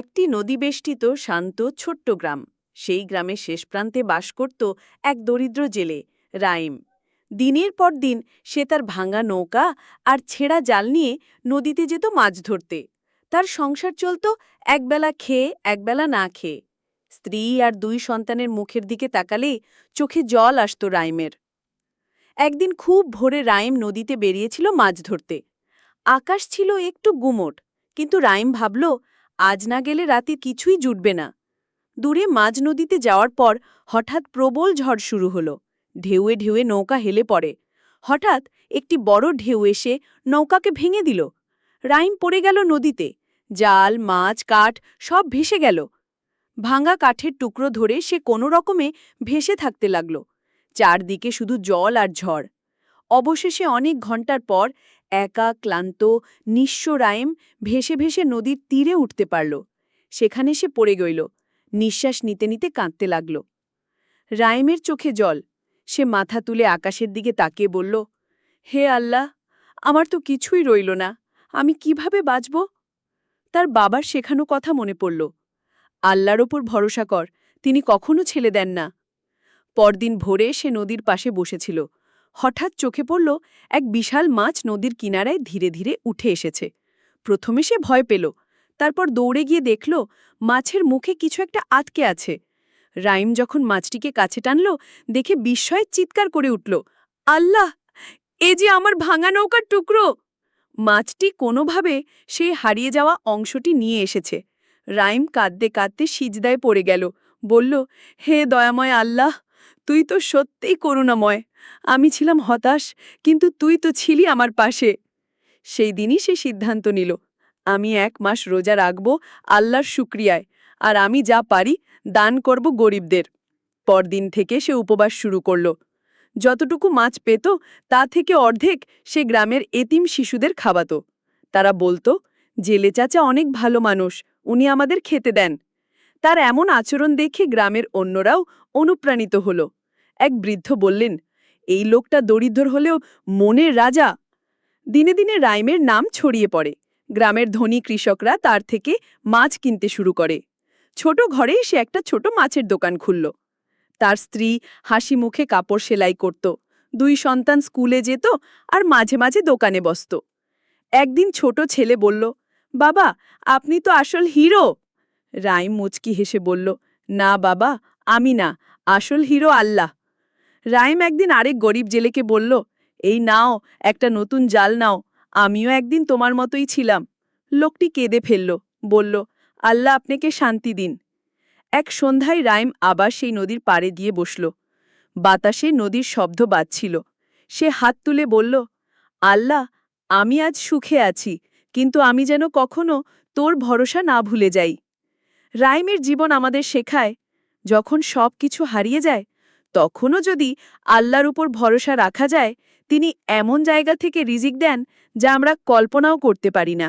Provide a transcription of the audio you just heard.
একটি নদীবেষ্টিত শান্ত ছোট্ট গ্রাম। সেই গ্রামের শেষ প্রান্তে বাস করত এক দরিদ্র জেলে, রাইম। দিনের পর দিন সে তার ভাঙা নৌকা আর ছেঁড়া জাল নিয়ে নদীতে যেত মাছ ধরতে। তার সংসার চলত একবেলা খেয়ে, একবেলা না খেয়ে। স্ত্রী আর দুই সন্তানের মুখের দিকে তাকালে চোখে জল আসত রাইমের। একদিন খুব ভোরে রাইম নদীতে বেরিয়েছিল মাছ ধরতে। আকাশ ছিল একটু গুমোট, কিন্তু রাইম ভাবল আজ না গেলে রাতে কিছুই জুটবে না। দূরে মাঝ নদীতে যাওয়ার পর হঠাৎ প্রবল ঝড় শুরু হলো। ঢেউয়ে ঢেউয়ে নৌকা হেলে পড়ে। হঠাৎ একটি বড় ঢেউ এসে নৌকাকে ভেঙে দিল। রাইম পড়ে গেল নদীতে। জাল, মাছ, কাঠ সব ভেসে গেল। ভাঙা কাঠের টুকরো ধরে সে কোনো রকমে ভেসে থাকতে লাগল। চারদিকে শুধু জল আর ঝড়। অবশেষে অনেক ঘণ্টার পর একা, ক্লান্ত, নিঃস্ব রায়েম ভেসে ভেসে নদীর তীরে উঠতে পারল। সেখানে সে পড়ে গইল। নিঃশ্বাস নিতে নিতে কাঁদতে লাগল। রায়েমের চোখে জল। সে মাথা তুলে আকাশের দিকে তাকিয়ে বলল, হে আল্লাহ, আমার তো কিছুই রইল না। আমি কীভাবে বাঁচব? তার বাবার শেখানো কথা মনে পড়ল। আল্লাহর ওপর ভরসা কর, তিনি কখনো ছেলে দেন না। পরদিন ভোরে সে নদীর পাশে বসেছিল। হঠাৎ চোখে পড়ল এক বিশাল মাছ নদীর কিনারায় ধীরে ধীরে উঠে এসেছে। প্রথমে সে ভয় পেল, তারপর দৌড়ে গিয়ে দেখল মাছের মুখে কিছু একটা আটকে আছে। রাইম যখন মাছটিকে কাছে টানল, দেখে বিস্ময়ে চিৎকার করে উঠল, আল্লাহ, এ যে আমার ভাঙা নৌকার টুকরো! মাছটি কোনোভাবে সেই হারিয়ে যাওয়া অংশটি নিয়ে এসেছে। রাইম কাঁদতে কাঁদতে সিজদায় পড়ে গেল, বলল, হে দয়াময় আল্লাহ তুই তো সত্যিই করুণাময়। আমি ছিলাম হতাশ, কিন্তু তুই তো ছিলি আমার পাশে। সেই দিনই সে সিদ্ধান্ত নিল, আমি এক মাস রোজা রাখব আল্লাহর শুক্রিয়ায়, আর আমি যা পারি দান করব গরিবদের। পরদিন থেকে সে উপবাস শুরু করল। যতটুকু মাছ পেত, তা থেকে অর্ধেক সে গ্রামের এতিম শিশুদের খাওয়াত। তারা বলতো, জেলে চাচা অনেক ভালো মানুষ, উনি আমাদের খেতে দেন। তার এমন আচরণ দেখে গ্রামের অন্যরাও অনুপ্রাণিত হল। এক বৃদ্ধ বললেন, এই লোকটা দরিদ্র হলেও মনের রাজা। দিনে দিনে রাইমের নাম ছড়িয়ে পড়ে। গ্রামের ধনী কৃষকরা তার থেকে মাছ কিনতে শুরু করে। ছোট ঘরেই সে একটা ছোট মাছের দোকান খুলল। তার স্ত্রী হাসি মুখে কাপড় সেলাই করত। দুই সন্তান স্কুলে যেত আর মাঝে মাঝে দোকানে বসত। একদিন ছোট ছেলে বলল, বাবা, আপনি তো আসল হিরো। রাইম মুচকি হেসে বলল, না বাবা, আমি না। আসল হিরো আল্লাহ। রাইম একদিন আরেক গরিব জেলেকে বলল, এই নাও, একটা নতুন জাল নাও, আমিও একদিন তোমার মতোই ছিলাম। লোকটি কেঁদে ফেলল, বলল, আল্লাহ আপনাকে শান্তি দিন। এক সন্ধ্যায় রাইম আবার সেই নদীর পাড়ে দিয়ে বসল। বাতাসে নদীর শব্দ বাজছিল। সে হাত তুলে বলল, আল্লাহ, আমি আজ সুখে আছি, কিন্তু আমি যেন কখনো তোর ভরসা না ভুলে যাই। রাইমের জীবন আমাদের শেখায়, যখন সব কিছু হারিয়ে যায় তখনও যদি আল্লাহর উপর ভরসা রাখা যায়, তিনি এমন জায়গা থেকে রিজিক দেন যা আমরা কল্পনাও করতে পারি না।